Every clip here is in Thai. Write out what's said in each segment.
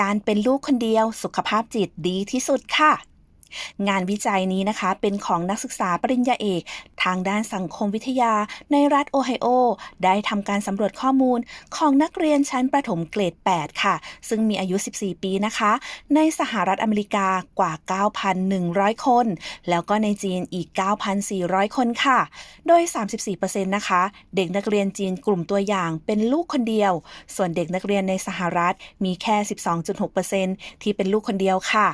การเป็นลูกคนเดียวสุขภาพจิตดีที่สุดค่ะ งานวิจัยนี้นะคะ เป็นของนักศึกษาปริญญาเอก ทางด้านสังคมวิทยา ในรัฐโอไฮโอ ได้ทำการสำรวจข้อมูลของนักเรียนชั้นประถมเกรด 8 ค่ะ ซึ่งมีอายุ 14 ปีนะคะ ในสหรัฐอเมริกากว่า 9,100 คน แล้วก็ในจีนอีก 9,400 คนค่ะ โดย 34%นะคะ เด็กนักเรียนจีนกลุ่มตัวอย่างเป็นลูกคนเดียว ส่วนเด็กนักเรียนในสหรัฐมีแค่ 12.6%ที่เป็นลูกคนเดียวค่ะ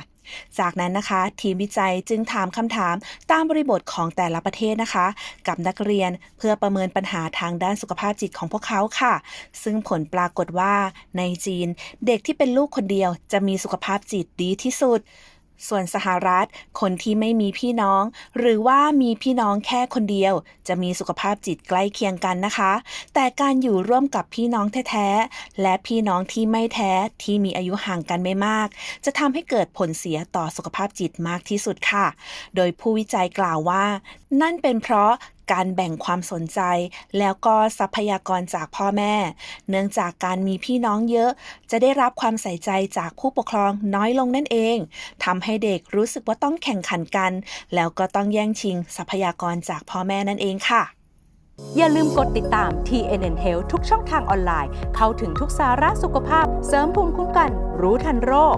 จากนั้นนะคะ ทีมวิจัยจึงถามคำถามตามบริบทของแต่ละประเทศนะคะ กับนักเรียนเพื่อประเมินปัญหาทางด้านสุขภาพจิตของพวกเขาค่ะ ซึ่งผลปรากฏว่าในจีน เด็กที่เป็นลูกคนเดียวจะมีสุขภาพจิตดีที่สุด ส่วนสหรัฐ คนที่ไม่มีพี่น้อง หรือว่ามีพี่น้องแค่คนเดียว จะมีสุขภาพจิตใกล้เคียงกันนะคะ แต่การอยู่ร่วมกับพี่น้องแท้ๆ และพี่น้องที่ไม่แท้ที่มีอายุห่างกันไม่มาก จะทำให้เกิดผลเสียต่อสุขภาพจิตมากที่สุดค่ะ โดยผู้วิจัยกล่าวว่า นั่นเป็นเพราะ การแบ่งความสนใจ แล้วก็ทรัพยากรจากพ่อแม่ เนื่องจากการมีพี่น้องเยอะ จะได้รับความใส่ใจจากผู้ปกครองน้อยลงนั่นเองทำให้เด็กรู้สึกว่าต้องแข่งขันกัน แล้วก็ต้องแย่งชิง ทรัพยากรจากพ่อแม่นั่นเองค่ะอย่าลืมกดติดตาม TNN Health ทุกช่องทางออนไลน์ เข้าถึงทุกสาระสุขภาพ เสริมภูมิคุ้มกัน รู้ทันโรค